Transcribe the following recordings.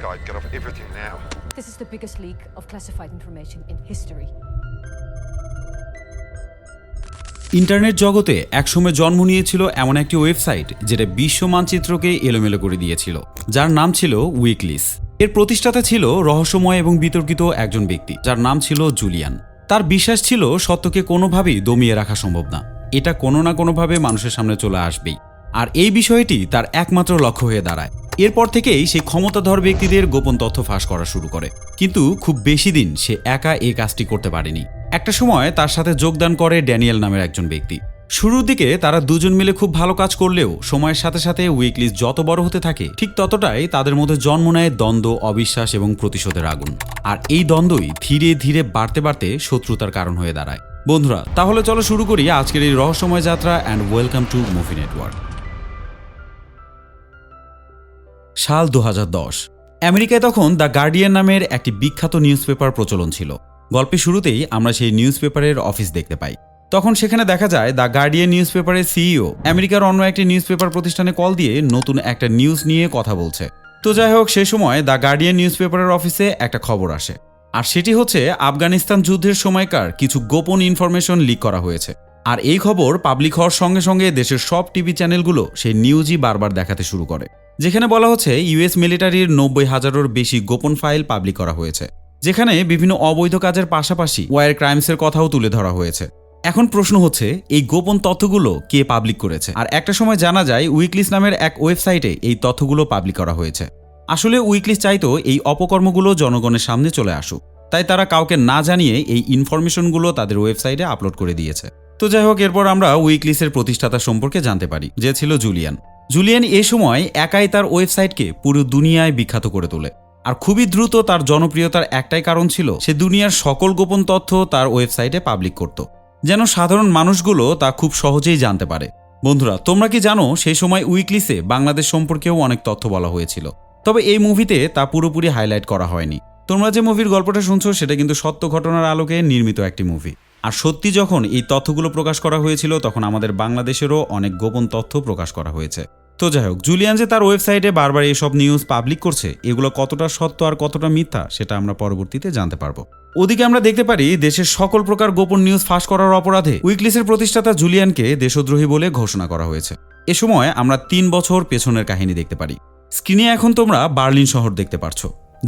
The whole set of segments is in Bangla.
guide. Get off everything now. This is the biggest leak of classified information in history. Internet জগতে একসময় জন্ম নিয়েছিল এমন একটি ওয়েবসাইট যেটা বিশ্ব মানচিত্রকে এলোমেলো করে দিয়েছিল যার নাম ছিল উইকলিস এর প্রতিষ্ঠাতা ছিল রহস্যময় এবং বিতর্কিত একজন ব্যক্তি যার নাম ছিল জুলিয়ান তার বিশ্বাস ছিল সত্যকে কোনোভাবেই দমিয়ে রাখা সম্ভব না এটা কোনো না কোনোভাবে মানুষের সামনে চলে আসবেই আর এই বিষয়টি তার একমাত্র লক্ষ্য হয়ে দাঁড়ায়। এরপর থেকেই সে ক্ষমতাধর ব্যক্তিদের গোপন তথ্য ফাঁস করা শুরু করে। কিন্তু খুব বেশি দিন সে একা এই কাজটি করতে পারেনি। একটা সময় তার সাথে যোগদান করে ড্যানিয়েল নামের একজন ব্যক্তি। শুরুর দিকে তারা দুজন মিলে খুব ভালো কাজ করলেও সময়ের সাথে সাথে উইকলিস যত বড় হতে থাকে, ঠিক ততটাই তাদের মধ্যে জন্ম নেয় দ্বন্দ্ব, অবিশ্বাস এবং প্রতিশোধের আগুন। আর এই দ্বন্দ্বই ধীরে ধীরে বাড়তে বাড়তে শত্রুতার কারণ হয়ে দাঁড়ায়। বন্ধুরা, তাহলে চলো শুরু করি আজকের এই রহস্যময় যাত্রা and welcome to movie network সাল দু হাজার দশ। আমেরিকায় তখন দ্য গার্ডিয়ান নামের একটি বিখ্যাত নিউজ পেপার প্রচলন ছিল। গল্পের শুরুতেই আমরা সেই নিউজ পেপারের অফিস দেখতে পাই। তখন সেখানে দেখা যায় দ্য গার্ডিয়ান নিউজ পেপারের সিইও আমেরিকার অন্য একটি নিউজ পেপার প্রতিষ্ঠানে কল দিয়ে নতুন একটা নিউজ নিয়ে কথা বলছে। তো যাই হোক, সে সময় দ্য গার্ডিয়ান নিউজ পেপারের অফিসে একটা খবর আসে। আর সেটি হচ্ছে, আফগানিস্তান যুদ্ধের সময়কার কিছু গোপন ইনফরমেশন লিক করা হয়েছে। আর এই খবর পাবলিক হওয়ার সঙ্গে সঙ্গে দেশের সব টিভি চ্যানেলগুলো সেই নিউজই বারবার দেখাতে শুরু করে। যেখানে বলা হচ্ছে ইউএস মিলিটারির নব্বই হাজারের বেশি গোপন ফাইল পাবলিক করা হয়েছে, যেখানে বিভিন্ন অবৈধ কাজের পাশাপাশি ওয়ার ক্রাইমসের কথাও তুলে ধরা হয়েছে। এখন প্রশ্ন হচ্ছে, এই গোপন তথ্যগুলো কে পাবলিক করেছে? আর একটা সময় জানা যায় উইকলিস নামের এক ওয়েবসাইটে এই তথ্যগুলো পাবলিক করা হয়েছে। আসলে উইকলিস চাইতো এই অপকর্মগুলো জনগণের সামনে চলে আসুক। তাই তারা কাউকে না জানিয়ে এই ইনফরমেশনগুলো তাদের ওয়েবসাইটে আপলোড করে দিয়েছে। তো যাই হোক, এরপর আমরা উইকলিসের প্রতিষ্ঠাতা সম্পর্কে জানতে পারি, যে ছিল জুলিয়ান। জুলিয়ান এ সময় একাই তার ওয়েবসাইটকে পুরো দুনিয়ায় বিখ্যাত করে তোলে। আর খুবই দ্রুত তার জনপ্রিয়তার একটাই কারণ ছিল, সে দুনিয়ার সকল গোপন তথ্য তার ওয়েবসাইটে পাবলিক করত। যেন সাধারণ মানুষগুলো তা খুব সহজেই জানতে পারে। বন্ধুরা, তোমরা কি জানো সেই সময় উইকলিসে বাংলাদেশ সম্পর্কেও অনেক তথ্য বলা হয়েছিল। তবে এই মুভিতে তা পুরোপুরি হাইলাইট করা হয়নি। তোমরা যে মুভির গল্পটা শুনছো, সেটা কিন্তু সত্য ঘটনার আলোকে নির্মিত একটি মুভি। আর সত্যি যখন এই তথ্যগুলো প্রকাশ করা হয়েছিল, তখন আমাদের বাংলাদেশেরও অনেক গোপন তথ্য প্রকাশ করা হয়েছে। তো যাই হোক, জুলিয়ান যে তার ওয়েবসাইটে বারবার এইসব নিউজ পাবলিক করছে, এগুলো কতটা সত্য আর কতটা মিথ্যা, সেটা আমরা পরবর্তীতে জানতে পারব। ওদিকে আমরা দেখতে পারি, দেশের সকল প্রকার গোপন নিউজ ফাঁস করার অপরাধে উইকলিসের প্রতিষ্ঠাতা জুলিয়ানকে দেশদ্রোহী বলে ঘোষণা করা হয়েছে। এ সময় আমরা তিন বছর পেছনের কাহিনী দেখতে পারি। স্ক্রিনে এখন তোমরা বার্লিন শহর দেখতে পারছ,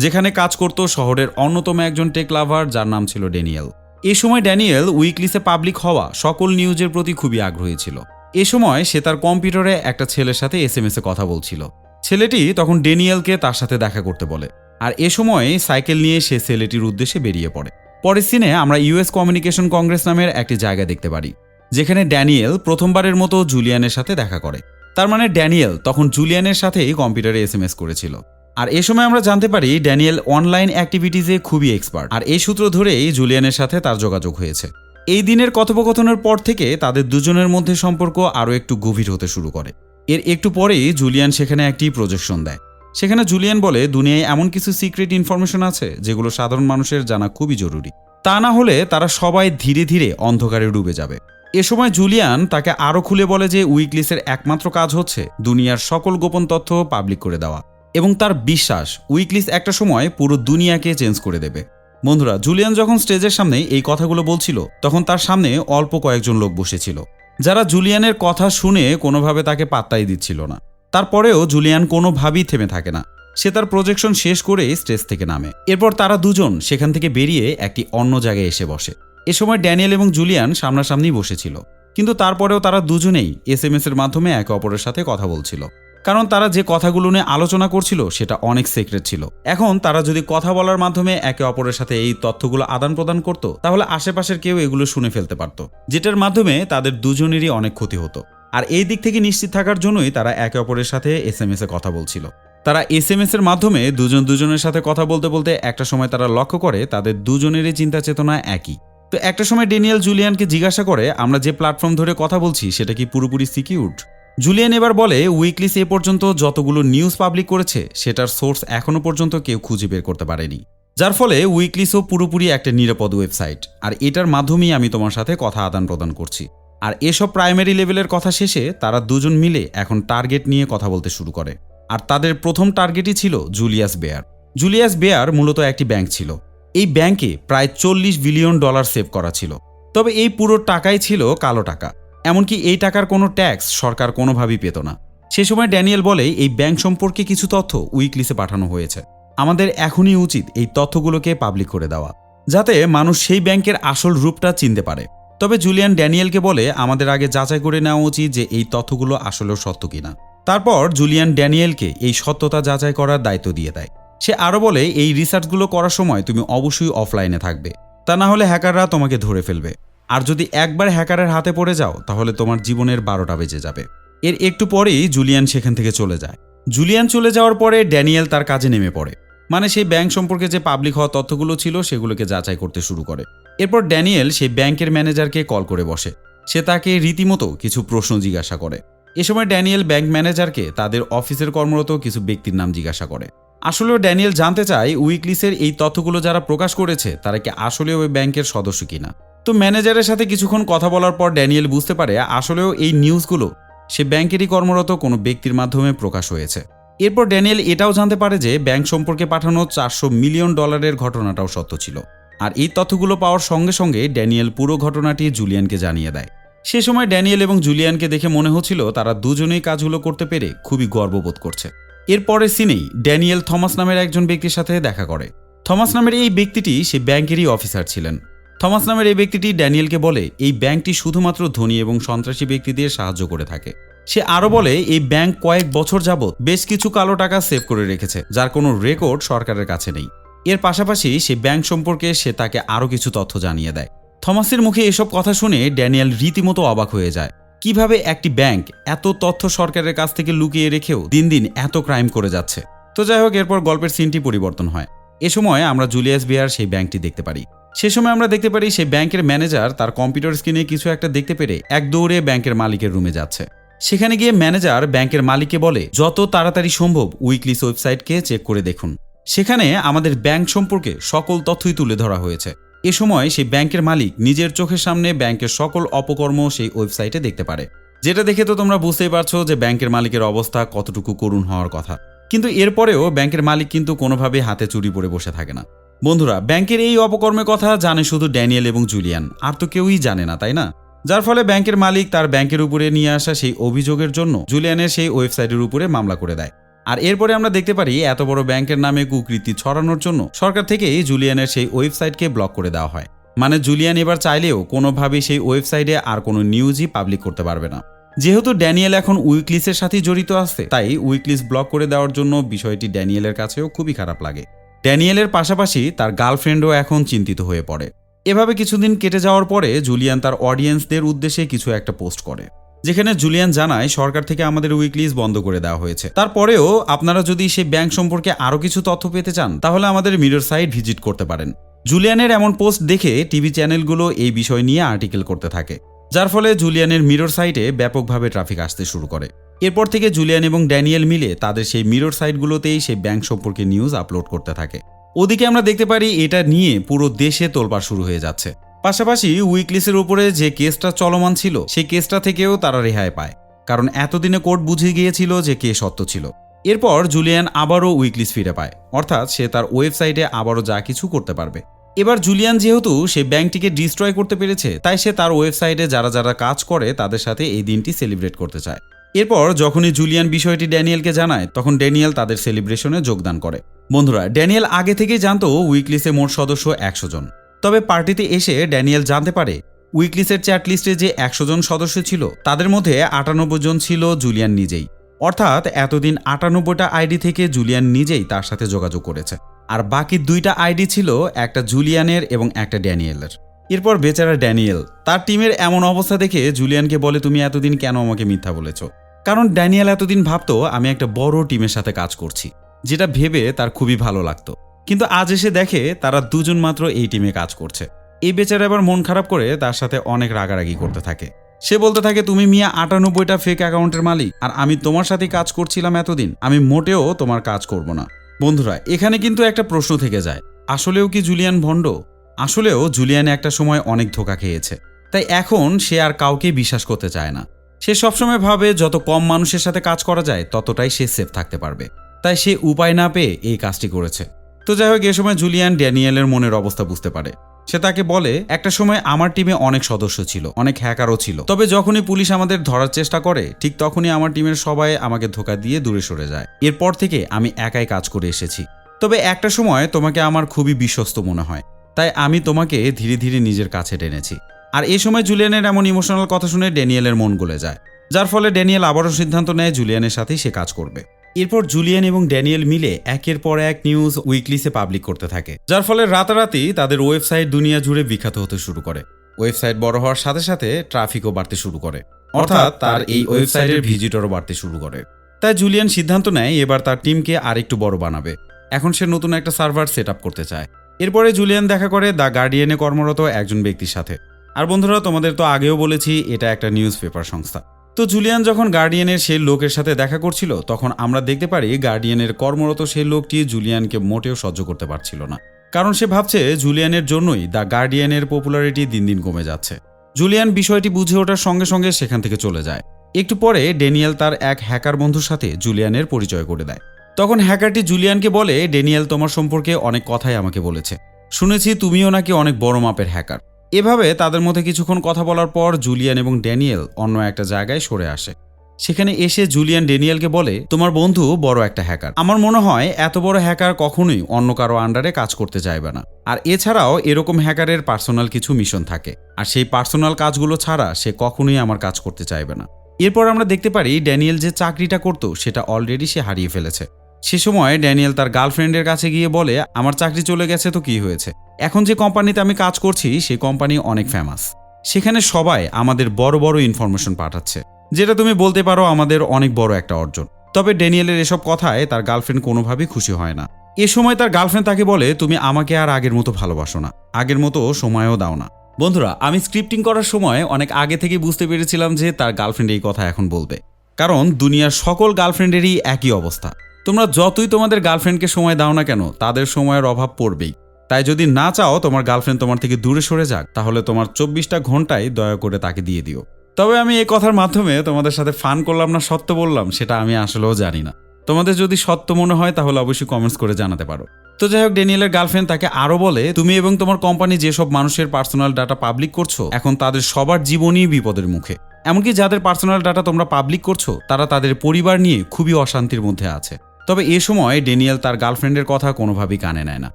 যেখানে কাজ করত শহরের অন্যতম একজন টেক লাভার যার নাম ছিল ড্যানিয়েল। এ সময় ড্যানিয়েল উইকলিসে পাবলিক হওয়া সকল নিউজের প্রতি খুবই আগ্রহী ছিল। এ সময় সে তার কম্পিউটারে একটা ছেলের সাথে এস এম এ কথা বলছিল। ছেলেটি তখন ডেনিয়েলকে তার সাথে দেখা করতে বলে। আর এ সময় সাইকেল নিয়ে সে ছেলেটির উদ্দেশ্যে বেরিয়ে পড়ে। পরের সিনে আমরা ইউএস কমিউনিকেশন কংগ্রেস নামের একটি জায়গা দেখতে পারি, যেখানে ড্যানিয়েল প্রথমবারের মতো জুলিয়ানের সাথে দেখা করে। তার মানে ড্যানিয়েল তখন জুলিয়ানের সাথেই কম্পিউটারে এস এম এস করেছিল। আর এ সময় আমরা জানতে পারি ড্যানিয়েল অনলাইন অ্যাক্টিভিটিজে খুবই এক্সপার্ট। আর এই সূত্র ধরেই জুলিয়ানের সাথে তার যোগাযোগ হয়েছে। এই দিনের কথোপকথনের পর থেকে তাদের দুজনের মধ্যে সম্পর্ক আরও একটু গভীর হতে শুরু করে। এর একটু পরেই জুলিয়ান সেখানে একটি প্রজেকশন দেয়। সেখানে জুলিয়ান বলে, দুনিয়ায় এমন কিছু সিক্রেট ইনফরমেশন আছে, যেগুলো সাধারণ মানুষের জানা খুবই জরুরি। তা না হলে তারা সবাই ধীরে ধীরে অন্ধকারে ডুবে যাবে। এ সময় জুলিয়ান তাকে আরও খুলে বলে যে, উইকলিসের একমাত্র কাজ হচ্ছে দুনিয়ার সকল গোপন তথ্য পাবলিক করে দেওয়া এবং তার বিশ্বাস, উইকলিস একটা সময় পুরো দুনিয়াকে চেঞ্জ করে দেবে। বন্ধুরা, জুলিয়ান যখন স্টেজের সামনে এই কথাগুলো বলছিল, তখন তার সামনে অল্প কয়েকজন লোক বসেছিল, যারা জুলিয়ানের কথা শুনে কোনোভাবে তাকে পাত্তাই দিচ্ছিল না। তারপরেও জুলিয়ান কোনোভাবেই থেমে থাকে না। সে তার প্রজেকশন শেষ করে স্টেজ থেকে নামে। এরপর তারা দুজন সেখান থেকে বেরিয়ে একটি অন্য জায়গায় এসে বসে। এ সময় ড্যানিয়েল এবং জুলিয়ান সামনাসামনি বসেছিল, কিন্তু তারপরেও তারা দুজনেই এস এর মাধ্যমে একে অপরের সাথে কথা বলছিল। কারণ তারা যে কথাগুলো নিয়ে আলোচনা করছিল সেটা অনেক সিক্রেট ছিল। এখন তারা যদি কথা বলার মাধ্যমে একে অপরের সাথে এই তথ্যগুলো আদান প্রদান করত, তাহলে আশেপাশের কেউ এগুলো শুনে ফেলতে পারত, যেটার মাধ্যমে তাদের দুজনেরই অনেক ক্ষতি হতো। আর এই দিক থেকে নিশ্চিত থাকার জন্যই তারা একে অপরের সাথে এস এম এ কথা বলছিল। তারা এস এম এর মাধ্যমে দুজন দুজনের সাথে কথা বলতে বলতে একটা সময় তারা লক্ষ্য করে তাদের দুজনেরই চিন্তা চেতনা একই। তো একটা সময় ডেনিয়েল জুলিয়ানকে জিজ্ঞাসা করে, আমরা যে প্ল্যাটফর্ম ধরে কথা বলছি, সেটা কি পুরোপুরি সিকিউরড জুলিয়ান এবার বলে উইকলিস এ পর্যন্ত যতগুলো নিউজ পাবলিক করেছে, সেটার সোর্স এখনও পর্যন্ত কেউ খুঁজে বের করতে পারেনি। যার ফলে উইকলিসও পুরোপুরি একটা নিরাপদ ওয়েবসাইট আর এটার মাধ্যমেই আমি তোমার সাথে কথা আদান প্রদান করছি। আর এসব প্রাইমারি লেভেলের কথা শেষে তারা দুজন মিলে এখন টার্গেট নিয়ে কথা বলতে শুরু করে। আর তাদের প্রথম টার্গেটই ছিল জুলিয়াস বেয়ার জুলিয়াস বেয়ার মূলত একটি ব্যাংক ছিল। এই ব্যাংকে প্রায় চল্লিশ বিলিয়ন ডলার সেভ করা ছিল। তবে এই পুরো টাকাই ছিল কালো টাকা। এমনকি এই টাকার কোনো ট্যাক্স সরকার কোনোভাবেই পেত না। সে সময় ড্যানিয়েল বলে, এই ব্যাংক সম্পর্কে কিছু তথ্য উইকলিসে পাঠানো হয়েছে। আমাদের এখনই উচিত এই তথ্যগুলোকে পাবলিক করে দেওয়া, যাতে মানুষ সেই ব্যাংকের আসল রূপটা চিনতে পারে। তবে জুলিয়ান ড্যানিয়েলকে বলে, আমাদের আগে যাচাই করে নেওয়া উচিত যে এই তথ্যগুলো আসলেও সত্য কিনা। তারপর জুলিয়ান ড্যানিয়েলকে এই সত্যতা যাচাই করার দায়িত্ব দিয়ে দেয়। সে আরও বলে, এই রিসার্চগুলো করার সময় তুমি অবশ্যই অফলাইনে থাকবে। তা না হলে হ্যাকাররা তোমাকে ধরে ফেলবে। আর যদি একবার হ্যাকারের হাতে পড়ে যাও, তাহলে তোমার জীবনের বারোটা বেজে যাবে। এর একটু পরেই জুলিয়ান সেখান থেকে চলে যায়। জুলিয়ান চলে যাওয়ার পরে ড্যানিয়েল তার কাজে নেমে পড়ে। মানে সেই ব্যাংক সম্পর্কে যে পাবলিক হওয়া তথ্যগুলো ছিল, সেগুলোকে যাচাই করতে শুরু করে। এরপর ড্যানিয়েল সেই ব্যাংকের ম্যানেজারকে কল করে বসে। সে তাকে রীতিমতো কিছু প্রশ্ন জিজ্ঞাসা করে। এ সময় ড্যানিয়েল ব্যাংক ম্যানেজারকে তাদের অফিসের কর্মরত কিছু ব্যক্তির নাম জিজ্ঞাসা করে। আসলেও ড্যানিয়েল জানতে চায় উইকলিসের এই তথ্যগুলো যারা প্রকাশ করেছে, তারা কি আসলেও ওই ব্যাংকের সদস্য কিনা। তো ম্যানেজারের সাথে কিছুক্ষণ কথা বলার পর ড্যানিয়েল বুঝতে পারে আসলেও এই নিউজগুলো সে ব্যাংকেরই কর্মরত কোনো ব্যক্তির মাধ্যমে প্রকাশ হয়েছে। এরপর ড্যানিয়েল এটাও জানতে পারে যে, ব্যাংক সম্পর্কে পাঠানো চারশো মিলিয়ন ডলারের ঘটনাটাও সত্য ছিল। আর এই তথ্যগুলো পাওয়ার সঙ্গে সঙ্গে ড্যানিয়েল পুরো ঘটনাটি জুলিয়ানকে জানিয়ে দেয়। সে সময় ড্যানিয়েল এবং জুলিয়ানকে দেখে মনে হচ্ছিল তারা দুজনেই কাজগুলো করতে পেরে খুবই গর্ববোধ করছে। এরপরের সিনেই ড্যানিয়েল থমাস নামের একজন ব্যক্তির সাথে দেখা করে। থমাস নামের এই ব্যক্তিটি সে ব্যাংকেরই অফিসার ছিলেন। থমাস নামের এই ব্যক্তিটি ড্যানিয়েলকে বলে, এই ব্যাংকটি শুধুমাত্র ধনী এবং সন্ত্রাসী ব্যক্তিদের সাহায্য করে থাকে। সে আরও বলে, এই ব্যাংক কয়েক বছর যাবৎ বেশ কিছু কালো টাকা সেভ করে রেখেছে, যার কোনো রেকর্ড সরকারের কাছে নেই। এর পাশাপাশি সে ব্যাংক সম্পর্কে সে তাকে আরও কিছু তথ্য জানিয়ে দেয়। থমাসের মুখে এসব কথা শুনে ড্যানিয়েল রীতিমতো অবাক হয়ে যায়। কীভাবে একটি ব্যাংক এত তথ্য সরকারের কাছ থেকে লুকিয়ে রেখেও দিন দিন এত ক্রাইম করে যাচ্ছে? তো যাই হোক, এরপর গল্পের সিনটি পরিবর্তন হয়। এ সময় আমরা জুলিয়াস বিয়ার সেই ব্যাংকটি দেখতে পারি। সে সময় আমরা দেখতে পারি সেই ব্যাংকের ম্যানেজার তার কম্পিউটার স্ক্রিনে কিছু একটা দেখতে পেরে এক দৌড়ে ব্যাংকের মালিকের রুমে যাচ্ছে। সেখানে গিয়ে ম্যানেজার ব্যাংকের মালিককে বলে, যত তাড়াতাড়ি সম্ভব উইকলিস ওয়েবসাইটকে চেক করে দেখুন। সেখানে আমাদের ব্যাংক সম্পর্কে সকল তথ্যই তুলে ধরা হয়েছে। এ সময় সেই ব্যাংকের মালিক নিজের চোখের সামনে ব্যাংকের সকল অপকর্ম সেই ওয়েবসাইটে দেখতে পারে। যেটা দেখে তো তোমরা বুঝতেই পারছ যে ব্যাংকের মালিকের অবস্থা কতটুকু করুণ হওয়ার কথা। কিন্তু এরপরেও ব্যাংকের মালিক কিন্তু কোনোভাবে হাতে চুরি পড়ে বসে থাকে না। বন্ধুরা, ব্যাংকের এই অপকর্মের কথা জানে শুধু ড্যানিয়েল এবং জুলিয়ান। আর তো কেউই জানে না, তাই না? যার ফলে ব্যাংকের মালিক তার ব্যাংকের উপরে নিয়ে আসা সেই অভিযোগের জন্য জুলিয়ানের সেই ওয়েবসাইটের উপরে মামলা করে দেয়। আর এরপরে আমরা দেখতে পারি এত বড় ব্যাংকের নামে কুকৃতি ছড়ানোর জন্য সরকার থেকেই জুলিয়ানের সেই ওয়েবসাইটকে ব্লক করে দেওয়া হয়। মানে জুলিয়ান এবার চাইলেও কোনোভাবেই সেই ওয়েবসাইটে আর কোনো নিউজই পাবলিক করতে পারবে না। যেহেতু ড্যানিয়েল এখন উইকলিসের সাথে জড়িত আছে, তাই উইকলিস ব্লক করে দেওয়ার জন্য বিষয়টি ড্যানিয়েলের কাছেও খুবই খারাপ লাগে। ড্যানিয়েলের পাশাপাশি তার গার্লফ্রেন্ডও এখন চিন্তিত হয়ে পড়ে। এভাবে কিছুদিন কেটে যাওয়ার পরে জুলিয়ান তার অডিয়েন্সদের উদ্দেশ্যে কিছু একটা পোস্ট করে। যেখানে জুলিয়ান জানায়, সরকার থেকে আমাদের উইকলিস বন্ধ করে দেওয়া হয়েছে। তারপরেও আপনারা যদি সেই ব্যাংক সম্পর্কে আরও কিছু তথ্য পেতে চান, তাহলে আমাদের মিরর সাইট ভিজিট করতে পারেন। জুলিয়ানের এমন পোস্ট দেখে টিভি চ্যানেলগুলো এই বিষয় নিয়ে আর্টিকেল করতে থাকে, যার ফলে জুলিয়ানের মিরর সাইটে ব্যাপকভাবে ট্রাফিক আসতে শুরু করে। এরপর থেকে জুলিয়ান এবং ড্যানিয়েল মিলে তাদের সেই মিরর সাইটগুলোতেই সেই ব্যাংক সম্পর্কে নিউজ আপলোড করতে থাকে। ওদিকে আমরা দেখতে পারি, এটা নিয়ে পুরো দেশে তোলপাড় শুরু হয়ে যাচ্ছে। পাশাপাশি উইকলিসের উপরে যে কেসটা চলমান ছিল, সেই কেসটা থেকেও তারা রেহাই পায়। কারণ এতদিনে কোর্ট বুঝে গিয়েছিল যে কে সত্য ছিল। এরপর জুলিয়ান আবারও উইকলিস ফিরে পায়। অর্থাৎ সে তার ওয়েবসাইটে আবারও যা কিছু করতে পারবে। এবার জুলিয়ান যেহেতু সে ব্যাংকটিকে ডিস্ট্রয় করতে পেরেছে, তাই সে তার ওয়েবসাইটে যারা যারা কাজ করে, তাদের সাথে এই দিনটি সেলিব্রেট করতে চায়। এরপর যখনই জুলিয়ান বিষয়টি ড্যানিয়েলকে জানায়, তখন ড্যানিয়েল তাদের সেলিব্রেশনে যোগদান করে। বন্ধুরা, ড্যানিয়েল আগে থেকেই জানতো উইকলিসে মোট সদস্য একশো জন। তবে পার্টিতে এসে ড্যানিয়েল জানতে পারে, উইকলিসের চ্যাট লিস্টে যে একশো জন সদস্য ছিল, তাদের মধ্যে আটানব্বই জন ছিল জুলিয়ান নিজেই। অর্থাৎ এতদিন আটানব্বইটা আইডি থেকে জুলিয়ান নিজেই তার সাথে যোগাযোগ করেছে। আর বাকি দুইটা আইডি ছিল একটা জুলিয়ানের এবং একটা ড্যানিয়েলের। এরপর বেচারা ড্যানিয়েল, তার টিমের এমন অবস্থা দেখে জুলিয়ানকে বলে, তুমি এতদিন কেন আমাকে মিথ্যা বলেছ? কারণ ড্যানিয়েল এতদিন ভাবতো, আমি একটা বড় টিমের সাথে কাজ করছি। যেটা ভেবে তার খুবই ভালো লাগতো। কিন্তু আজ এসে দেখে তারা দুজন মাত্র এই টিমে কাজ করছে। এই বেচারা এবার মন খারাপ করে তার সাথে অনেক রাগারাগি করতে থাকে। সে বলতে থাকে, তুমি মিয়া আটানব্বইটা ফেক অ্যাকাউন্টের মালিক, আর আমি তোমার সাথে কাজ করছিলাম এতদিন। আমি মোটেও তোমার কাজ করব না। বন্ধুরা, এখানে কিন্তু একটা প্রশ্ন থেকে যায়। আসলেও কি জুলিয়ান ভণ্ড? আসলেও জুলিয়ান একটা সময় অনেক ধোকা খেয়েছে। তাই এখন সে আর কাউকে বিশ্বাস করতে চায় না। সে সবসময় ভাবে, যত কম মানুষের সাথে কাজ করা যায়, ততটাই সে সেফ থাকতে পারবে। তাই সে উপায় না পেয়ে এই কাজটি করেছে। তো যাই হোক, এ সময় জুলিয়ান ড্যানিয়েলের মনের অবস্থা বুঝতে পারে। সে তাকে বলে, একটা সময় আমার টিমে অনেক সদস্য ছিল, অনেক হ্যাকারও ছিল। তবে যখনই পুলিশ আমাদের ধরার চেষ্টা করে, ঠিক তখনই আমার টিমের সবাই আমাকে ধোকা দিয়ে দূরে সরে যায়। এরপর থেকে আমি একাই কাজ করে এসেছি। তবে একটা সময় তোমাকে আমার খুবই বিশ্বস্ত মনে হয়। তাই আমি তোমাকে ধীরে ধীরে নিজের কাছে টেনেছি। আর এই সময় জুলিয়ানের এমন ইমোশনাল কথা শুনে ড্যানিয়েলের মন গলে যায়। যার ফলে ড্যানিয়েল আবারও সিদ্ধান্ত নেয় জুলিয়ানের সাথেই সে কাজ করবে। এরপর জুলিয়ান এবং ড্যানিয়েল মিলে একের পর এক নিউজ উইকলিসে পাবলিক করতে থাকে যার ফলে রাতারাতি তাদের ওয়েবসাইট দুনিয়া জুড়ে বিখ্যাত হতে শুরু করে। ওয়েবসাইট বড় হওয়ার সাথে সাথে ট্রাফিকও বাড়তে শুরু করে অর্থাৎ তার এই ওয়েবসাইটের ভিজিটরও বাড়তে শুরু করে। তাই জুলিয়ান সিদ্ধান্ত নেয় এবার তার টিমকে আরেকটু বড় বানাবে। এখন সে নতুন একটা সার্ভার সেট আপ করতে চায়। এরপরে জুলিয়ান দেখা করে দ্য গার্ডিয়ানে কর্মরত একজন ব্যক্তির সাথে। আর বন্ধুরা তোমাদের তো আগেও বলেছি এটা একটা নিউজ পেপার সংস্থা। তো জুলিয়ান যখন গার্ডিয়ানের সেই লোকের সাথে দেখা করছিল, তখন আমরা দেখতে পারি গার্ডিয়ানের কর্মরত সেই লোকটি জুলিয়ানকে মোটেও সহ্য করতে পারছিল না। কারণ সে ভাবছে জুলিয়ানের জন্যই দ্য গার্ডিয়ানের পপুলারিটি দিন দিন কমে যাচ্ছে। জুলিয়ান বিষয়টি বুঝে ওঠার সঙ্গে সঙ্গে সেখান থেকে চলে যায়। একটু পরে ড্যানিয়েল তার এক হ্যাকার বন্ধুর সাথে জুলিয়ানের পরিচয় করে দেয়। তখন হ্যাকারটি জুলিয়ানকে বলে ড্যানিয়েল তোমার সম্পর্কে অনেক কথাই আমাকে বলেছে। শুনেছি তুমিও নাকি অনেক বড় মাপের হ্যাকার। এভাবে তাদের মধ্যে কিছুক্ষণ কথা বলার পর জুলিয়ান এবং ড্যানিয়েল অন্য একটা জায়গায় সরে আসে। সেখানে এসে জুলিয়ান ড্যানিয়েলকে বলে, তোমার বন্ধু বড় একটা হ্যাকার। আমার মনে হয় এত বড় হ্যাকার কখনোই অন্য কারও আন্ডারে কাজ করতে চাইবে না। আর এছাড়াও এরকম হ্যাকারের পার্সোনাল কিছু মিশন থাকে। আর সেই পার্সোনাল কাজগুলো ছাড়া সে কখনোই আমার কাজ করতে চাইবে না। এরপর আমরা দেখতে পারি, ড্যানিয়েল যে চাকরিটা করতো, সেটা অলরেডি সে হারিয়ে ফেলেছে। সে সময় ড্যানিয়েল তার গার্লফ্রেন্ডের কাছে গিয়ে বলে, আমার চাকরি চলে গেছে তো কি হয়েছে? এখন যে কোম্পানিতে আমি কাজ করছি, সেই কোম্পানি অনেক ফেমাস সেখানে সবাই আমাদের বড় বড় ইনফরমেশন পাঠাচ্ছে, যেটা তুমি বলতে পারো আমাদের অনেক বড় একটা অর্জন। তবে ড্যানিয়েলের এসব কথায় তার গার্লফ্রেন্ড কোনোভাবেই খুশি হয় না। এ সময় তার গার্লফ্রেন্ড তাকে বলে, তুমি আমাকে আর আগের মতো ভালোবাসো না। আগের মতো সময়ও দাও না। বন্ধুরা, আমি স্ক্রিপ্টিং করার সময় অনেক আগে থেকে বুঝতে পেরেছিলাম যে তার গার্লফ্রেন্ড এই কথা এখন বলবে। কারণ দুনিয়ার সকল গার্লফ্রেন্ডেরই একই অবস্থা। তোমরা যতই তোমাদের গার্লফ্রেন্ডকে সময় দাও না কেন, তাদের সময়ের অভাব পড়বেই। তাই যদি না চাও তোমার গার্লফ্রেন্ড তোমার থেকে দূরে সরে যাক, তাহলে তোমার চব্বিশটা ঘন্টায় দয়া করে তাকে দিয়ে দিও। তবে আমি এই কথার মাধ্যমে তোমাদের সাথে ফান করলাম না, সত্য বললাম, সেটা আমি আসলেও জানি না। তোমাদের যদি সত্য মনে হয়, তাহলে অবশ্যই কমেন্টস করে জানাতে পারো। তো যাই হোক, ড্যানিয়েলের গার্লফ্রেন্ড তাকে আরও বলে, তুমি এবং তোমার কোম্পানি যেসব মানুষের পার্সোনাল ডাটা পাবলিক করছ, এখন তাদের সবার জীবনই বিপদের মুখে। এমনকি যাদের পার্সোনাল ডাটা তোমরা পাবলিক করছ, তারা তাদের পরিবার নিয়ে খুবই অশান্তির মধ্যে আছে। তবে এ সময় ডেনিয়েল তার গার্লফ্রেন্ডের কথা কোনোভাবেই কানে নেয় না।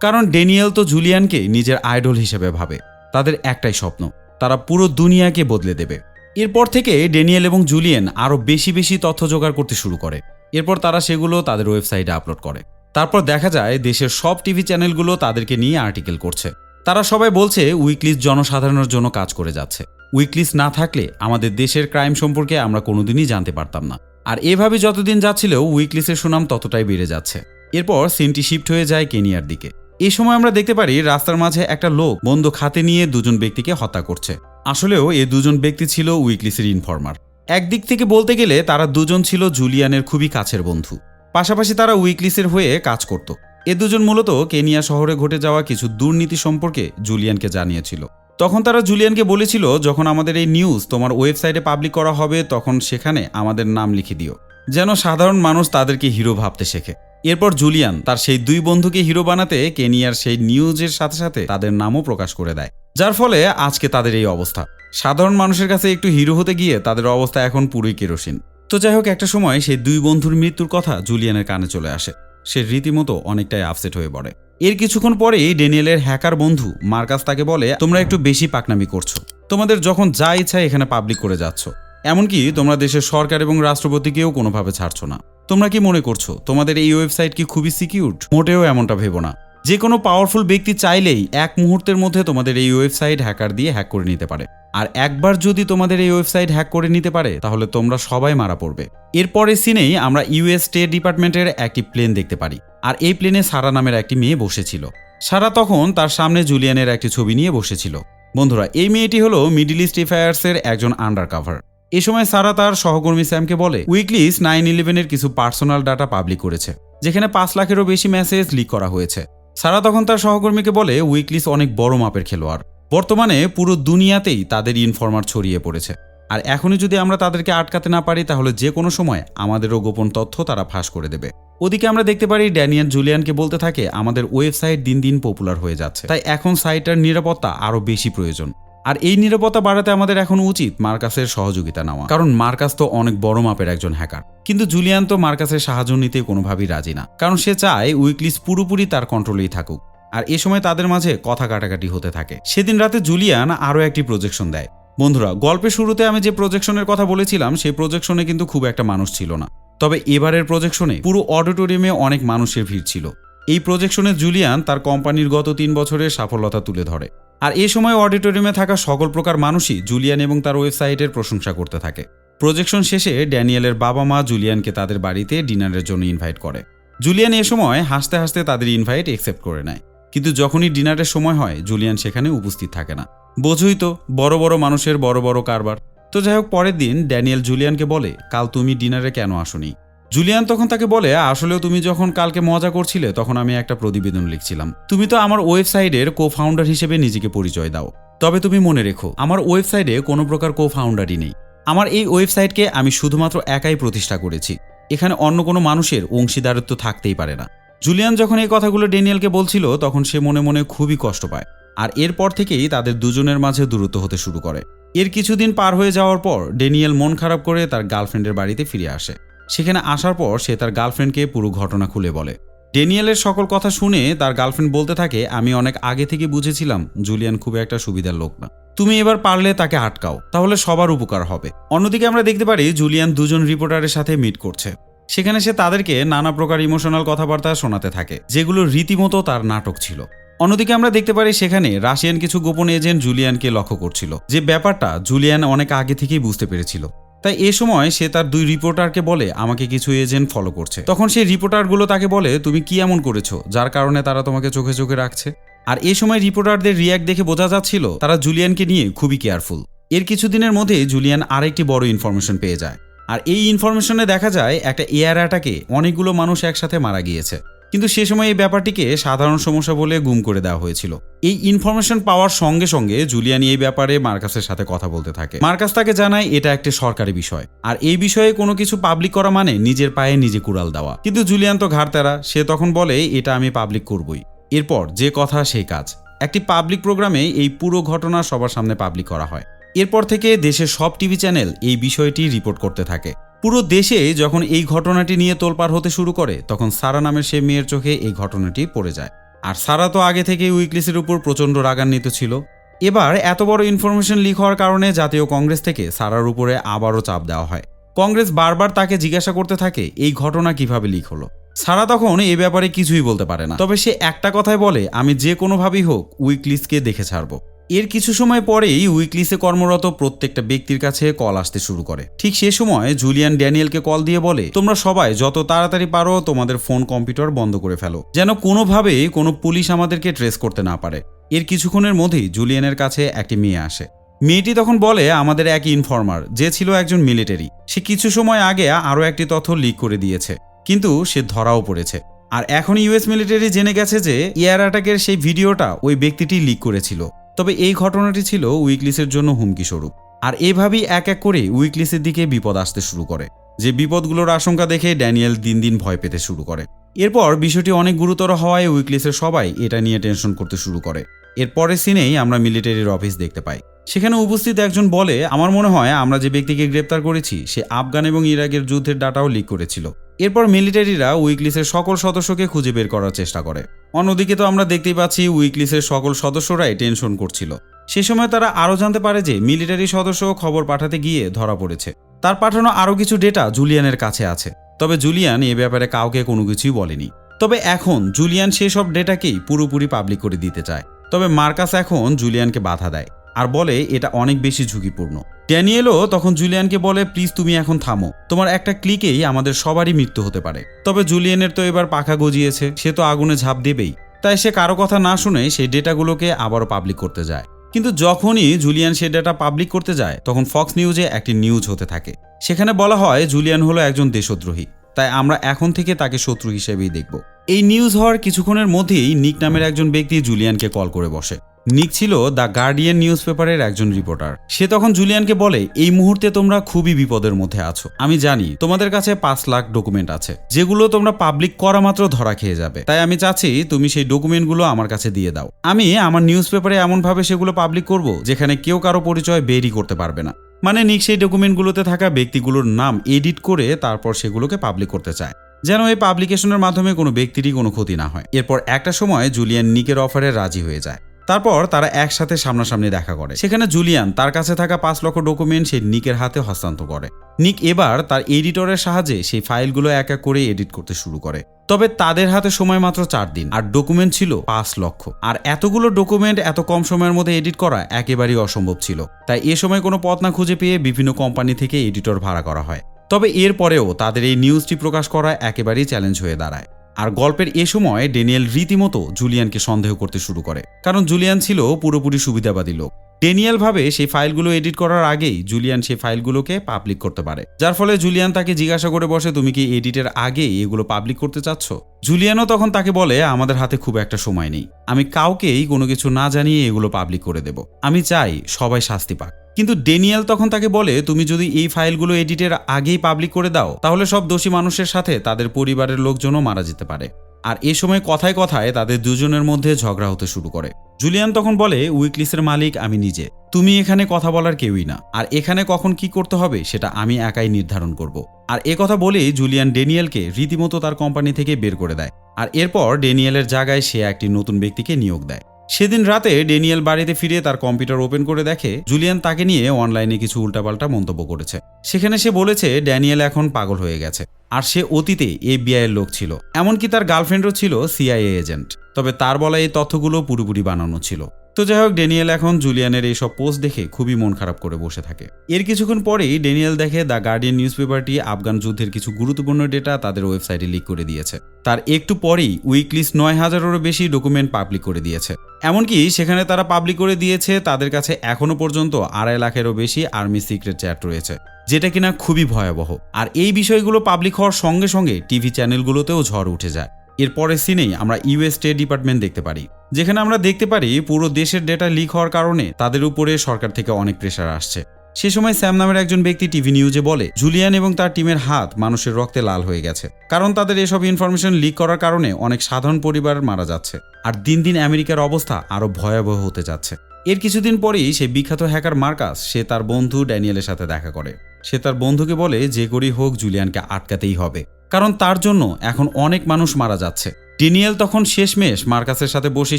কারণ ডেনিয়েল তো জুলিয়ানকে নিজের আইডল হিসেবে ভাবে। তাদের একটাই স্বপ্ন, তারা পুরো দুনিয়াকে বদলে দেবে। এরপর থেকে ডেনিয়েল এবং জুলিয়ান আরও বেশি বেশি তথ্য জোগাড় করতে শুরু করে। এরপর তারা সেগুলো তাদের ওয়েবসাইটে আপলোড করে। তারপর দেখা যায়, দেশের সব টিভি চ্যানেলগুলো তাদেরকে নিয়ে আর্টিকেল করছে। তারা সবাই বলছে উইকলিস জনসাধারণের জন্য কাজ করে যাচ্ছে। উইকলিস না থাকলে আমাদের দেশের ক্রাইম সম্পর্কে আমরা কোনোদিনই জানতে পারতাম না। আর এভাবে যতদিন যাচ্ছিলেও উইকলিসের সুনাম ততটাই বেড়ে যাচ্ছে। এরপর সিনটি শিফট হয়ে যায় কেনিয়ার দিকে। এই সময় আমরা দেখতে পারি রাস্তার মাঝে একটা লোক বন্দুক হাতে নিয়ে দুজন ব্যক্তিকে হত্যা করছে। আসলেও এ দুজন ব্যক্তি ছিল উইকলিসের ইনফর্মার একদিক থেকে বলতে গেলে তারা দুজন ছিল জুলিয়ানের খুবই কাছের বন্ধু। পাশাপাশি তারা উইকলিসের হয়ে কাজ করত। এ দুজন মূলত কেনিয়া শহরে ঘটে যাওয়া কিছু দুর্নীতি সম্পর্কে জুলিয়ানকে জানিয়েছিল। তখন তারা জুলিয়ানকে বলেছিল, যখন আমাদের এই নিউজ তোমার ওয়েবসাইটে পাবলিক করা হবে, তখন সেখানে আমাদের নাম লিখে দিও। যেন সাধারণ মানুষ তাদেরকে হিরো ভাবতে শেখে। এরপর জুলিয়ান তার সেই দুই বন্ধুকে হিরো বানাতে কেনিয়ার সেই নিউজের সাথে সাথে তাদের নামও প্রকাশ করে দেয়। যার ফলে আজকে তাদের এই অবস্থা। সাধারণ মানুষের কাছে একটু হিরো হতে গিয়ে তাদের অবস্থা এখন পুরোই কেরোসিন। তো যাই হোক, একটা সময় সেই দুই বন্ধুর মৃত্যুর কথা জুলিয়ানের কানে চলে আসে। সে রীতিমতো অনেকটাই আপসেট হয়ে পড়ে। এর কিছুক্ষণ পরেই ডেনিয়েলের হ্যাকার বন্ধু মার্কাস তাকে বলে, তোমরা একটু বেশি পাকনামি করছ। তোমাদের যখন যা ইচ্ছা এখানে পাবলিক করে যাচ্ছ। এমনকি তোমরা দেশের সরকার এবং রাষ্ট্রপতিকেও কোনোভাবে ছাড়ছো না। তোমরা কি মনে করছ, তোমাদের এই ওয়েবসাইট কি খুবই সিকিউর মোটেও এমনটা ভেবো না। যে কোনো পাওয়ারফুল ব্যক্তি চাইলেই এক মুহূর্তের মধ্যে তোমাদের এই ওয়েবসাইট হ্যাকার দিয়ে হ্যাক করে নিতে পারে। আর একবার যদি তোমাদের এই ওয়েবসাইট হ্যাক করে নিতে পারে, তাহলে তোমরা সবাই মারা পড়বে। এরপরের সিনেই আমরা ইউএস স্টেট ডিপার্টমেন্টের একটি প্লেন দেখতে পারি। আর এই প্লেনে সারা নামের একটি মেয়ে বসেছিল। সারা তখন তার সামনে জুলিয়ানের একটি ছবি নিয়ে বসেছিল। বন্ধুরা, এই মেয়েটি হলো মিডিল ইস্ট এফায়ার্সের একজন আন্ডার কাভার এ সময় সারা তার সহকর্মী স্যামকে বলে উইকলিস নাইন ইলেভেনের কিছু পার্সোনাল ডাটা পাবলিক করেছে, যেখানে পাঁচ লাখেরও বেশি মেসেজ লিক করা হয়েছে। সারা তখন তার সহকর্মীকে বলে উইকলিস অনেক বড় মাপের খেলোয়াড়। বর্তমানে পুরো দুনিয়াতেই তাদের ইনফরমার ছড়িয়ে পড়েছে। আর এখনই যদি আমরা তাদেরকে আটকাতে না পারি, তাহলে যে কোনো সময় আমাদেরও গোপন তথ্য তারা ফাঁস করে দেবে। ওদিকে আমরা দেখতে পারি ড্যানিয়ান জুলিয়ানকে বলতে থাকে, আমাদের ওয়েবসাইট দিন দিন পপুলার হয়ে যাচ্ছে। তাই এখন সাইটটার নিরাপত্তা আরও বেশি প্রয়োজন। আর এই নিরাপত্তা বাড়াতে আমাদের এখন উচিত মার্কাসের সহযোগিতা নেওয়া। কারণ মার্কাস তো অনেক বড় মাপের একজন হ্যাকার। কিন্তু জুলিয়ান তো মার্কাসের সাহায্য নিতে কোনোভাবেই রাজি না। কারণ সে চায় উইকলিস পুরোপুরি তার কন্ট্রোলেই থাকুক। আর এ সময় তাদের মাঝে কথা কাটাকাটি হতে থাকে। সেদিন রাতে জুলিয়ান আরও একটি প্রজেকশন দেয়। বন্ধুরা, গল্পের শুরুতে আমি যে প্রজেকশনের কথা বলেছিলাম, সেই প্রজেকশনে কিন্তু খুব একটা মানুষ ছিল না। তবে এবারের প্রজেকশনে পুরো অডিটোরিয়ামে অনেক মানুষের ভিড় ছিল। এই প্রজেকশনে জুলিয়ান তার কোম্পানির গত তিন বছরের সাফল্যতা তুলে ধরে। আর এই সময় অডিটোরিয়ামে থাকা সকল প্রকার মানুষই জুলিয়ান এবং তার ওয়েবসাইটের প্রশংসা করতে থাকে। প্রজেকশন শেষে ড্যানিয়েলের বাবা মা জুলিয়ানকে তাদের বাড়িতে ডিনারের জন্য ইনভাইট করে। জুলিয়ান এ সময় হাসতে হাসতে তাদের ইনভাইট একসেপ্ট করে নেয়। কিন্তু যখনই ডিনারের সময় হয় জুলিয়ান সেখানে উপস্থিত থাকে না। বোঝই তো, বড় বড় মানুষের বড় বড় কারবার। তো যাই হোক, পরের দিন ড্যানিয়েল জুলিয়ানকে বলে, কাল তুমি ডিনারে কেন আসনি? জুলিয়ান তখন তাকে বলে আসলেও তুমি যখন কালকে মজা করছিলে, তখন আমি একটা প্রতিবেদন লিখছিলাম। তুমি তো আমার ওয়েবসাইটের কো ফাউন্ডার হিসেবে নিজেকে পরিচয় দাও। তবে তুমি মনে রেখো, আমার ওয়েবসাইটে কোনো প্রকার কো ফাউন্ডারই নেই। আমার এই ওয়েবসাইটকে আমি শুধুমাত্র একাই প্রতিষ্ঠা করেছি। এখানে অন্য কোনো মানুষের অংশীদারত্ব থাকতেই পারে না। জুলিয়ান যখন এই কথাগুলো ড্যানিয়েলকে বলছিল, তখন সে মনে মনে খুবই কষ্ট পায়। আর এরপর থেকেই তাদের দুজনের মাঝে দূরত্ব হতে শুরু করে। এর কিছুদিন পার হয়ে যাওয়ার পর, ডেনিয়েল মন খারাপ করে তার গার্লফ্রেন্ডের বাড়িতে ফিরে আসে। সেখানে আসার পর সে তার গার্লফ্রেন্ডকে পুরো ঘটনা খুলে বলে। ডেনিয়েলের সকল কথা শুনে তার গার্লফ্রেন্ড বলতে থাকে, আমি অনেক আগে থেকে বুঝেছিলাম, জুলিয়ান খুব একটা সুবিধার লোক না। তুমি এবার পারলে তাকে আটকাও, তাহলে সবার উপকার হবে। অন্যদিকে আমরা দেখতে পারি, জুলিয়ান দুজন রিপোর্টারের সাথে মিট করছে। সেখানে সে তাদেরকে নানা প্রকার ইমোশনাল কথাবার্তা শোনাতে থাকে, যেগুলো রীতিমতো তার নাটক ছিল। অন্যদিকে আমরা দেখতে পারি, সেখানে রাশিয়ান কিছু গোপন এজেন্ট জুলিয়ানকে লক্ষ্য করছিল। যে ব্যাপারটা জুলিয়ান অনেক আগে থেকেই বুঝতে পেরেছিল। তাই এ সময় সে তার দুই রিপোর্টারকে বলে, আমাকে কিছু এজেন্ট ফলো করছে। তখন সেই রিপোর্টারগুলো তাকে বলে, তুমি কি এমন করেছ যার কারণে তারা তোমাকে চোখে চোখে রাখছে? আর এ সময় রিপোর্টারদের রিয়াক্ট দেখে বোঝা যাচ্ছিল, তারা জুলিয়ানকে নিয়ে খুবই কেয়ারফুল এর কিছুদিনের মধ্যে জুলিয়ান আরেকটি বড় ইনফরমেশন পেয়ে যায়। আর এই ইনফরমেশনে দেখা যায়, একটা এয়ার অ্যাটাকে অনেকগুলো মানুষ একসাথে মারা গিয়েছে। কিন্তু সে সময় এই ব্যাপারটিকে সাধারণ সমস্যা বলে গুম করে দেওয়া হয়েছিল। এই ইনফরমেশন পাওয়ার সঙ্গে সঙ্গে জুলিয়ান এই ব্যাপারে মার্কাসের সাথে কথা বলতে থাকে। মার্কাস তাকে জানায়, এটা একটি সরকারি বিষয়। আর এই বিষয়ে কোনো কিছু পাবলিক করা মানে নিজের পায়ে নিজে কুড়াল দেওয়া। কিন্তু জুলিয়ান তো ঘাড়তেরা সে তখন বলে, এটা আমি পাবলিক করবই। এরপর যে কথা সেই কাজ। একটি পাবলিক প্রোগ্রামে এই পুরো ঘটনা সবার সামনে পাবলিক করা হয়। এরপর থেকে দেশের সব টিভি চ্যানেল এই বিষয়টি রিপোর্ট করতে থাকে। পুরো দেশে যখন এই ঘটনাটি নিয়ে তোলপাড় হতে শুরু করে, তখন সারা নামের সে মেয়ের চোখে এই ঘটনাটি পড়ে যায়। আর সারা তো আগে থেকে উইকলিসের উপর প্রচণ্ড রাগান্বিত ছিল। এবার এত বড় ইনফরমেশন লিক হওয়ার কারণে জাতীয় কংগ্রেস থেকে সারার উপরে আবারও চাপ দেওয়া হয়। কংগ্রেস বারবার তাকে জিজ্ঞাসা করতে থাকে, এই ঘটনা কীভাবে লিক হলো? সারা তখন এ ব্যাপারে কিছুই বলতে পারে না। তবে সে একটা কথাই বলে, আমি যে কোনোভাবেই হোক উইকলিসকে দেখে ছাড়বো। এর কিছু সময় পরেই উইকলিসে কর্মরত প্রত্যেকটা ব্যক্তির কাছে কল আসতে শুরু করে। ঠিক সে সময় জুলিয়ান ড্যানিয়েলকে কল দিয়ে বলে, তোমরা সবাই যত তাড়াতাড়ি পারো তোমাদের ফোন কম্পিউটার বন্ধ করে ফেলো। যেন কোনোভাবে কোনো পুলিশ আমাদেরকে ট্রেস করতে না পারে। এর কিছুক্ষণের মধ্যেই জুলিয়ানের কাছে একটি মেয়ে আসে। মেয়েটি তখন বলে, আমাদের এক ইনফর্মার, যে ছিল একজন মিলিটারি। সে কিছু সময় আগে আরও একটি তথ্য লিক করে দিয়েছে, কিন্তু সে ধরাও পড়েছে। আর এখন ইউএস মিলিটারি জেনে গেছে যে, এয়ার অ্যাটাকের সেই ভিডিওটা ওই ব্যক্তিটি লিক করেছিল। তবে এই ঘটনাটি ছিল উইকলিসের জন্য হুমকি স্বরূপ। আর এভাবেই এক এক করে উইকলিসের দিকে বিপদ আসতে শুরু করে। যে বিপদগুলোর আশঙ্কা দেখে ড্যানিয়েল দিন দিন ভয় পেতে শুরু করে। এরপর বিষয়টি অনেক গুরুতর হওয়ায় উইকলিসের সবাই এটা নিয়ে টেনশন করতে শুরু করে। এর পরের সিনেই আমরা মিলিটারির অফিস দেখতে পাই। সেখানে উপস্থিত একজন বলে, আমার মনে হয় আমরা যে ব্যক্তিকে গ্রেপ্তার করেছি, সে আফগান এবং ইরাকের যুদ্ধের ডাটাও লিক করেছিল। এরপর মিলিটারিরা উইকলিসের সকল সদস্যকে খুঁজে বের করার চেষ্টা করে। অন্যদিকে তো আমরা দেখতেই পাচ্ছি উইকলিসের সকল সদস্যরাই টেনশন করছিল। সে সময় তারা আরও জানতে পারে যে মিলিটারি সদস্য খবর পাঠাতে গিয়ে ধরা পড়েছে। তার পাঠানো আরও কিছু ডেটা জুলিয়ানের কাছে আছে। তবে জুলিয়ান এ ব্যাপারে কাউকে কোনো কিছুই বলেনি। তবে এখন জুলিয়ান সেসব ডেটাকেই পুরোপুরি পাবলিক করে দিতে চায়। তবে মার্কাস এখন জুলিয়ানকে বাধা দেয়। আর বলে এটা অনেক বেশি ঝুঁকিপূর্ণ। ড্যানিয়েলও তখন জুলিয়ানকে বলে, প্লিজ তুমি এখন থামো। তোমার একটা ক্লিকেই আমাদের সবারই মৃত্যু হতে পারে। তবে জুলিয়ানের তো এবার পাখা গজিয়েছে, সে তো আগুনে ঝাঁপ দেবেই। তাই সে কারও কথা না শুনে সেই ডেটাগুলোকে আবারও পাবলিক করতে যায়। কিন্তু যখনই জুলিয়ান সে ডেটা পাবলিক করতে যায়, তখন ফক্স নিউজে একটি নিউজ হতে থাকে। সেখানে বলা হয়, জুলিয়ান হলো একজন দেশদ্রোহী। তাই আমরা এখন থেকে তাকে শত্রু হিসেবেই দেখব। এই নিউজ হওয়ার কিছুক্ষণের মধ্যেই নিক নামের একজন ব্যক্তি জুলিয়ানকে কল করে বসে। নিক ছিল দ্য গার্ডিয়ান নিউজ পেপারের একজন রিপোর্টার। সে তখন জুলিয়ানকে বলে, এই মুহূর্তে তোমরা খুবই বিপদের মধ্যে আছো। আমি জানি, তোমাদের কাছে পাঁচ লাখ ডকুমেন্ট আছে, যেগুলো তোমরা পাবলিক করা মাত্র ধরা খেয়ে যাবে। তাই আমি চাচ্ছি তুমি সেই ডকুমেন্টগুলো আমার কাছে দিয়ে দাও। আমি আমার নিউজ পেপারে এমনভাবে সেগুলো পাবলিক করব, যেখানে কেউ কারও পরিচয় বেরই করতে পারবে না। মানে নিক সেই ডকুমেন্টগুলোতে থাকা ব্যক্তিগুলোর নাম এডিট করে তারপর সেগুলোকে পাবলিক করতে চায়। যেন এই পাবলিকেশনের মাধ্যমে কোনো ব্যক্তিরই কোনো ক্ষতি না হয়। এরপর একটা সময় জুলিয়ান নিকের অফারে রাজি হয়ে যায়। তারপর তারা একসাথে সামনাসামনি দেখা করে। সেখানে জুলিয়ান তার কাছে থাকা পাঁচ লক্ষ ডকুমেন্ট সে নিকের হাতে হস্তান্তর করে। নিক এবার তার এডিটরের সাহায্যে সেই ফাইলগুলো এক এক করে এডিট করতে শুরু করে। তবে তাদের হাতে সময় মাত্র চার দিন, আর ডকুমেন্ট ছিল পাঁচ লক্ষ। আর এতগুলো ডকুমেন্ট এত কম সময়ের মধ্যে এডিট করা একেবারেই অসম্ভব ছিল। তাই এ সময় কোনো পথ না খুঁজে পেয়ে বিভিন্ন কোম্পানি থেকে এডিটর ভাড়া করা হয়। তবে এরপরেও তাদের এই নিউজটি প্রকাশ করা একেবারেই চ্যালেঞ্জ হয়ে দাঁড়ায়। আর গল্পের এ সময় ডেনিয়েল রীতিমতো জুলিয়ানকে সন্দেহ করতে শুরু করে, কারণ জুলিয়ান ছিল পুরোপুরি সুবিধাবাদী লোক। ডেনিয়েল ভাবে সেই ফাইলগুলো এডিট করার আগেই জুলিয়ান সেই ফাইলগুলোকে পাবলিক করতে পারে। যার ফলে জুলিয়ান তাকে জিজ্ঞাসা করে বসে, তুমি কি এডিটের আগে এগুলো পাবলিক করতে চাচ্ছ? জুলিয়ানও তখন তাকে বলে, আমাদের হাতে খুব একটা সময় নেই। আমি কাউকেই কোনো কিছু না জানিয়ে এগুলো পাবলিক করে দেব। আমি চাই সবাই শাস্তি পাক। কিন্তু ডেনিয়াল তখন তাকে বলে, তুমি যদি এই ফাইলগুলো এডিটের আগেই পাবলিক করে দাও, তাহলে সব দোষী মানুষের সাথে তাদের পরিবারের লোকজনও মারা যেতে পারে। আর এ সময় কথায় কথায় তাদের দুজনের মধ্যে ঝগড়া হতে শুরু করে। জুলিয়ান তখন বলে উইকলিসের মালিক আমি নিজে। তুমি এখানে কথা বলার কেউই না। আর এখানে কখন কি করতে হবে সেটা আমি একাই নির্ধারণ করব। আর এ কথা বলেই জুলিয়ান ডেনিয়েলকে রীতিমতো তার কোম্পানি থেকে বের করে দেয়। আর এরপর ডেনিয়েলের জায়গায় সে একটি নতুন ব্যক্তিকে নিয়োগ দেয়। সেদিন রাতে ডেনিয়েল বাড়িতে ফিরে তার কম্পিউটার ওপেন করে দেখে জুলিয়ান তাকে নিয়ে অনলাইনে কিছু উল্টাপাল্টা মন্তব্য করেছে। সেখানে সে বলেছে, ড্যানিয়েল এখন পাগল হয়ে গেছে। আর সে অতীতে এর লোক ছিল। এমনকি তার গার্লফ্রেন্ডও ছিল সিআইএ এজেন্ট। তবে তার বলা এই তথ্যগুলো পুরোপুরি বানানো ছিল। তো যাই হোক, ডেনিয়েল এখন জুলিয়ানের এইসব পোস্ট দেখে খুবই মন খারাপ করে বসে থাকে। এর কিছুক্ষণ পরেই ডেনিয়েল দেখে দ্য গার্ডিয়ান নিউজ পেপারটি আফগান যুদ্ধের কিছু গুরুত্বপূর্ণ ডেটা তাদের ওয়েবসাইটে লিক করে দিয়েছে। তার একটু পরেই উইকলিস নয় হাজারেরও বেশি ডকুমেন্ট পাবলিক করে দিয়েছে। এমনকি সেখানে তারা পাবলিক করে দিয়েছে তাদের কাছে এখনও পর্যন্ত আড়াই লাখেরও বেশি আর্মি সিক্রেট চ্যাট রয়েছে, যেটা কিনা খুবই ভয়াবহ। আর এই বিষয়গুলো পাবলিক হওয়ার সঙ্গে সঙ্গে টিভি চ্যানেলগুলোতেও ঝড় উঠে যায়। এর পরের সিনেই আমরা ইউএস স্টেট ডিপার্টমেন্ট দেখতে পারি, যেখানে আমরা দেখতে পারি পুরো দেশের ডেটা লিক হওয়ার কারণে তাদের উপরে সরকার থেকে অনেক প্রেশার আসছে। সে সময় স্যাম নামের একজন ব্যক্তি টিভি নিউজে বলে, জুলিয়ান এবং তার টিমের হাত মানুষের রক্তে লাল হয়ে গেছে। কারণ তাদের এসব ইনফরমেশন লিক করার কারণে অনেক সাধারণ পরিবার মারা যাচ্ছে আর দিন দিন আমেরিকার অবস্থা আরও ভয়াবহ হতে যাচ্ছে। এর কিছুদিন পরেই সেই বিখ্যাত হ্যাকার মার্কাস, সে তার বন্ধু ড্যানিয়েলের সাথে দেখা করে। সে তার বন্ধুকে বলে, যে করেই হোক, জুলিয়ানকে আটকাতেই হবে। কারণ তার জন্য এখন অনেক মানুষ মারা যাচ্ছে। ডেনিয়েল তখন শেষমেশ মার্কাসের সাথে বসে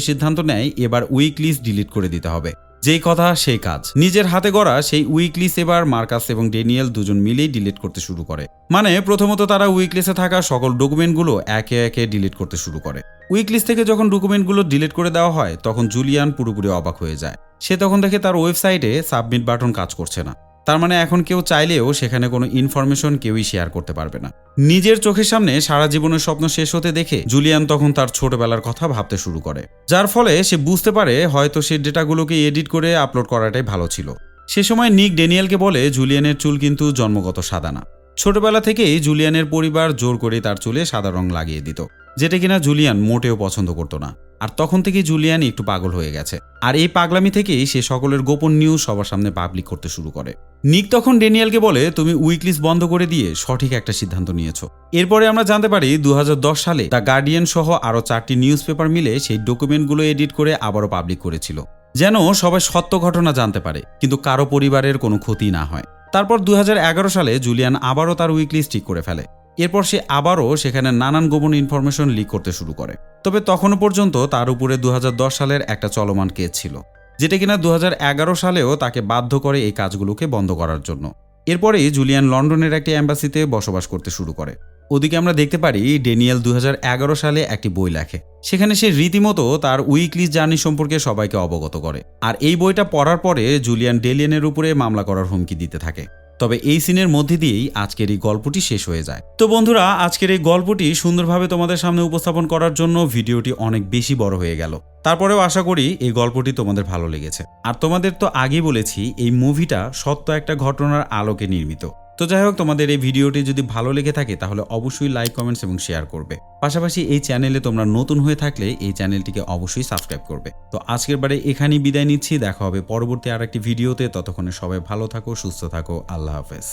সিদ্ধান্ত নেয়, এবার উইকলিস ডিলিট করে দিতে হবে। যেই কথা, সেই কাজ। নিজের হাতে গড়া সেই উইকলিস এবার মার্কাস এবং ডেনিয়েল দুজন মিলেই ডিলিট করতে শুরু করে। মানে প্রথমত তারা উইকলিসে থাকা সকল ডকুমেন্টগুলো একে একে ডিলিট করতে শুরু করে। উইকলিস থেকে যখন ডকুমেন্টগুলো ডিলিট করে দেওয়া হয়, তখন জুলিয়ান পুরোপুরি অবাক হয়ে যায়। সে তখন দেখে তার ওয়েবসাইটে সাবমিট বাটন কাজ করছে না। তার মানে এখন কেউ চাইলেও সেখানে কোনো ইনফরমেশন কেউই শেয়ার করতে পারবে না। নিজের চোখের সামনে সারা জীবনের স্বপ্ন শেষ হতে দেখে জুলিয়ান তখন তার ছোটবেলার কথা ভাবতে শুরু করে। যার ফলে সে বুঝতে পারে হয়তো সে ডেটাগুলোকে এডিট করে আপলোড করাটাই ভালো ছিল। সে সময় নিক ডেনিয়েলকে বলে জুলিয়ানের চুল কিন্তু জন্মগত সাদা না। ছোটবেলা থেকেই জুলিয়ানের পরিবার জোর করে তার চুলে সাদা রং লাগিয়ে দিত, যেটা কিনা জুলিয়ান মোটেও পছন্দ করতো না। আর তখন থেকে জুলিয়ান একটু পাগল হয়ে গেছে। আর এই পাগলামি থেকেই সে সকলের গোপন নিউজ সবার সামনে পাবলিক করতে শুরু করে। নিক তখন ডেনিয়েলকে বলে, তুমি উইকলিস বন্ধ করে দিয়ে সঠিক একটা সিদ্ধান্ত নিয়েছো। এরপরে আমরা জানতে পারি দু হাজার দশ সালে দ্য গার্ডিয়ান সহ আরও চারটি নিউজ পেপার মিলে সেই ডকুমেন্টগুলো এডিট করে আবারও পাবলিক করেছিল। যেন সবাই সত্য ঘটনা জানতে পারে, কিন্তু কারও পরিবারের কোনো ক্ষতি না হয়। তারপর দু হাজার এগারো সালে জুলিয়ান আবারও তার উইকলিস ঠিক করে ফেলে। এরপর সে আবারও সেখানে নানান গোপন ইনফরমেশন লিক করতে শুরু করে। তবে তখনও পর্যন্ত তার উপরে দু হাজার দশ সালের একটা চলমান কেস ছিল, যেটা কিনা দু হাজার এগারো সালেও তাকে বাধ্য করে এই কাজগুলোকে বন্ধ করার জন্য। এরপরেই জুলিয়ান লন্ডনের একটি অ্যাম্বাসিতে বসবাস করতে শুরু করে। ওদিকে আমরা দেখতে পারি, ডেনিয়েল দু হাজার এগারো সালে একটি বই লেখে। সেখানে সে রীতিমতো তার উইকলিস জার্নি সম্পর্কে সবাইকে অবগত করে। আর এই বইটা পড়ার পরে জুলিয়ান ডেলিয়ানের উপরে মামলা করার হুমকি দিতে থাকে। তবে এই সিনের মধ্যে দিয়েই আজকের এই গল্পটি শেষ হয়ে যায়। তো বন্ধুরা, আজকের এই গল্পটি সুন্দরভাবে তোমাদের সামনে উপস্থাপন করার জন্য ভিডিওটি অনেক বেশি বড় হয়ে গেল। তারপরেও আশা করি এই গল্পটি তোমাদের ভালো লেগেছে। আর তোমাদের তো আগেই বলেছি, এই মুভিটা সত্য একটা ঘটনার আলোকে নির্মিত। তো যাই হোক, তোমাদের এই ভিডিওটি যদি ভালো লেগে থাকে, তাহলে অবশ্যই লাইক কমেন্টস এবং শেয়ার করবে। পাশাপাশি এই চ্যানেলে তোমরা নতুন হয়ে থাকলে এই চ্যানেলটিকে অবশ্যই সাবস্ক্রাইব করবে। তো আজকের বারে এখানেই বিদায় নিচ্ছি, দেখা হবে পরবর্তী আর একটি ভিডিওতে। ততক্ষণে সবাই ভালো থাকো, সুস্থ থাকো, আল্লাহ হাফেজ।